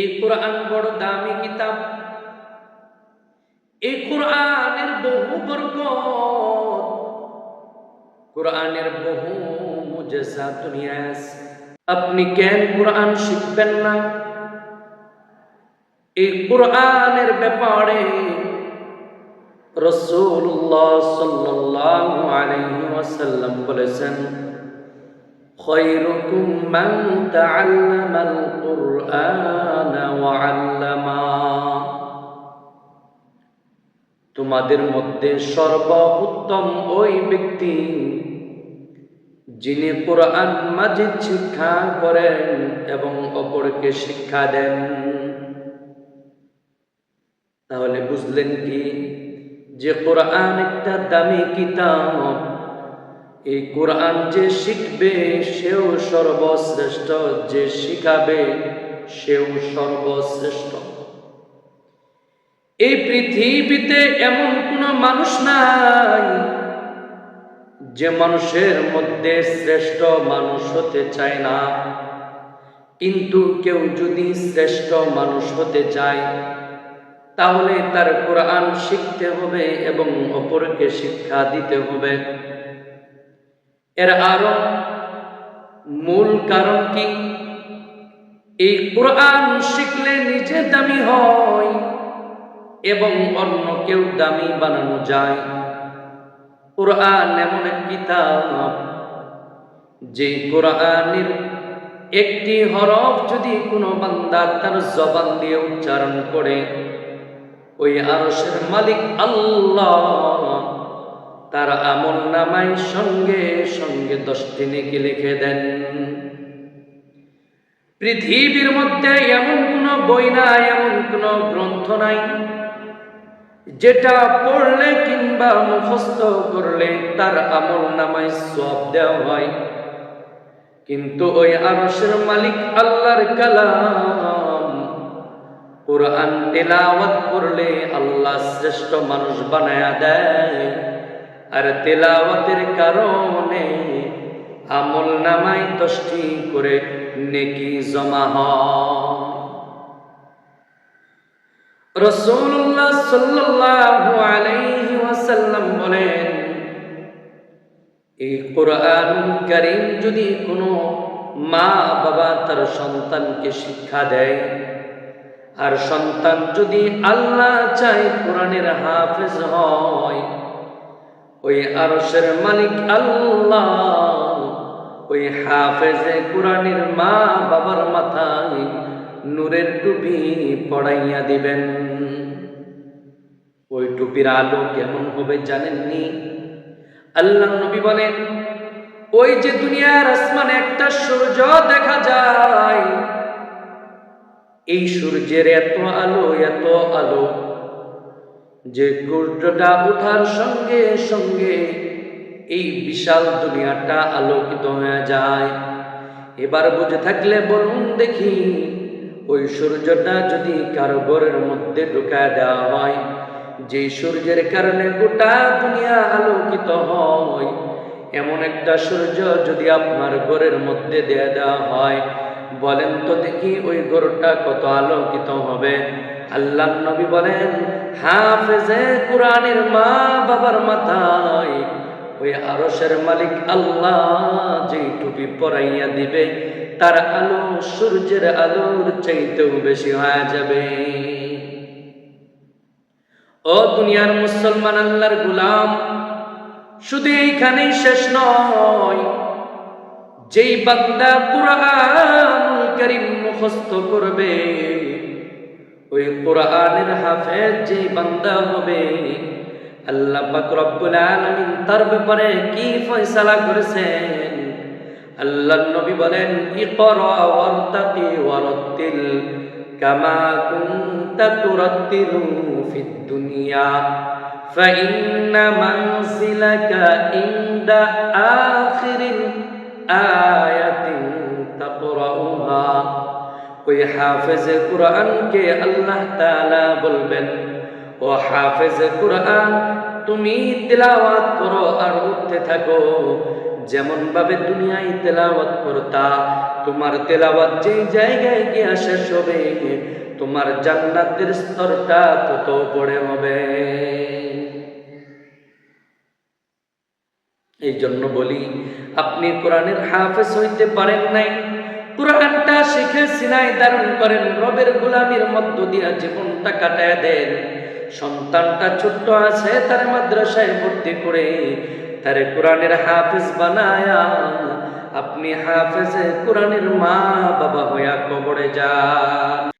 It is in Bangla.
এই কোরআন বড় দামি কিতাব। এই কোরআনের বহু বরকত। কোরআনের বহু মুজেজা দুনিয়ায় আপনি কেন কোরআন শিখবেন না? এই কোরআনের ব্যাপারে রসুল্লাহ সাল্লাল্লাহু আলাইহি বলেছেন خيركم من تعلم القرآن وعلما তোমাদের মধ্যে সর্ব উত্তম ওই ব্যক্তি যিনি কোরআন মাজিদ শিক্ষা করেন এবং অপরকে শিক্ষা দেন তাহলে বুঝলেন কি যে কোরআন একটা দামি কিতাব এই কোরআন যে শিখবে, সেও সর্বশ্রেষ্ঠ। যে শিখাবে, সেও সর্বশ্রেষ্ঠ। এই পৃথিবীতে এমন কোন মানুষ নাই যে মানুষের মধ্যে শ্রেষ্ঠ মানুষ হতে চায় না। কিন্তু কেউ যদি শ্রেষ্ঠ মানুষ হতে চায়, তাহলে তার কোরআন শিখতে হবে এবং অপরকে শিক্ষা দিতে হবে। এর আরও মূল কারণ কি? এই কোরআন শিখলে নিজে দামি হয় এবং অন্য কেউ দামি বানানো যায়। কোরআন এমন এক কিতাব যে কোরআনের একটি হরফ যদি কোনো বান্দা তার জবান দিয়ে উচ্চারণ করে, ওই আরসের মালিক আল্লাহ তার আমল নামাই সঙ্গে সঙ্গে দশটি নেকি লিখে দেন। পৃথিবীর মধ্যে এমন কোন বই নাই, এমন কোন গ্রন্থ নাই, যেটা পড়লে কিংবা মুখস্থ করলে তার আমল নামায় সব দেওয়া হয়। কিন্তু ওই আরশের মালিক আল্লাহর কালাম কোরআন তেলাওয়াত করলে আল্লাহ শ্রেষ্ঠ মানুষ বানায়া দেয়। আর তেলাওয়াতের কারণে আমল নামাই দশটি করে নেকি জমা রসুল্লাহ সাল্লাল্লাহু আলাইহি ওয়াসাল্লাম বলেন, এই কোরআন কারীম যদি কোনো মা বাবা তার সন্তানকে শিক্ষা দেয়, আর সন্তান যদি আল্লাহ চায় কোরআনের হাফেজ হয় ওই আরশের মালিক আল্লাহ, ওই হাফেজে কোরআনের মা বাবার মাথায় নূরের টুপি পড়াইয়া দিবেন। ওই টুপির আলো কেমন হবে জানেননি? আল্লাহ নবী বলেন, ওই যে দুনিয়ার আসমানে একটা সূর্য দেখা যায়, এই সূর্যের এত আলো এত আলো যে সূর্যটা ওঠার সঙ্গে সঙ্গে এই বিশাল দুনিয়াটা আলোকিত হয়ে যায়। এবার বুঝে থাকলে বলুন দেখি, ওই সূর্যটা যদি কারও ঘরের মধ্যে ঢুকায় দেওয়া হয়, যে সূর্যের কারণে গোটা দুনিয়া আলোকিত হয়, এমন একটা সূর্য যদি আপনার ঘরের মধ্যে দেয়া দেওয়া হয়, বলেন তো দেখি ওই ঘরটা কত আলোকিত হবে। আল্লাহ নবী বলেন, হাফেজে কোরআনের মা বাবার মাথায়, ওই আরসের মালিক আল্লাহ যে টুপি পরাইয়া দিবে, তার আলো সূর্যের আলোর চাইতেও বেশি হয়ে যাবে। ও দুনিয়ার মুসলমান আল্লাহর গুলাম, শুধু এইখানেই শেষ নয়, যেই বান্দা কুরআনুল কারীম মুখস্থ করবে ওই কোরআনের হাফেজ যেই বান্দা হবে আল্লাহ পাক রব্বুল আলামিন তার ব্যাপারে কি ফয়সালা করেছেন আল্লাহ নবী বলেন ইকরা ওয়ারতাকি ওয়ারাত্তিল কামা কুনতা তুরাত্তিলু ফিদ দুনিয়া فإن منزلك عند آخر হাফেজ কোরআনকে আল্লাহ তাআলা বলবেন, ও হাফেজ কোরআন, তুমি তিলাওয়াত করো আর উঠতে থাকো। যেমন ভাবে দুনিয়ায় তেলাওয়াত করতা, তোমার তেলাওয়াত যেই জায়গায় গিয়ে শেষ হবে, তোমার জান্নাতের স্তরটা তত পড়ে হবে। এই জন্য বলি, আপনি কোরআনের হাফেজ হইতে পারেন নাই। কোরআনটা শিখে সিনাই দারুণ করেন, রবের গোলামির মধ্য দিয়া জীবনটা কাটায় দেন। সন্তানটা ছোট্ট আছে, তার মাদ্রাসায় ভর্তি করে তার কোরআনের হাফেজ বানায়া, আপনি হাফেজে কোরআনের মা বাবা হইয়া কবরে যান।